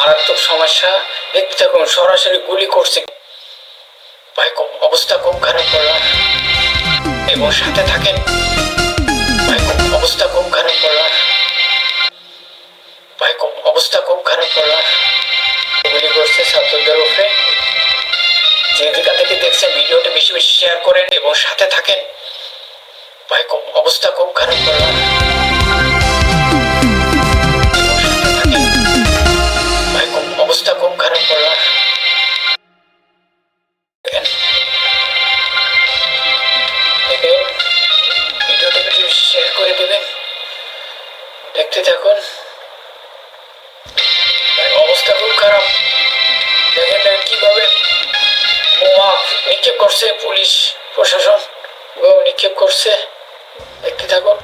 মারাত্মক সমস্যা। দেখতে থাকুন, সরাসরি গুলি করছে। ভাই অবস্থা খুব খারাপ করলাম এবং সাথে থাকেন। ভাই অবস্থা খুব খারাপ করলাম ভাই অবস্থা খুব খারাপ করলাম গুলি করছে ছাত্রদের উপরে। যে যেখান থেকে দেখছেন, ভিডিওটা বেশি বেশি শেয়ার করেন এবং সাথে থাকেন। ভাই অবস্থা খুব খারাপ করলাম দেখতে থাকুন অবস্থা খুব খারাপ। দেখেন না কীভাবে বোমা নিক্ষেপ করছে পুলিশ, প্রশাসন। নিক্ষেপ করছে। দেখতে থাকুন।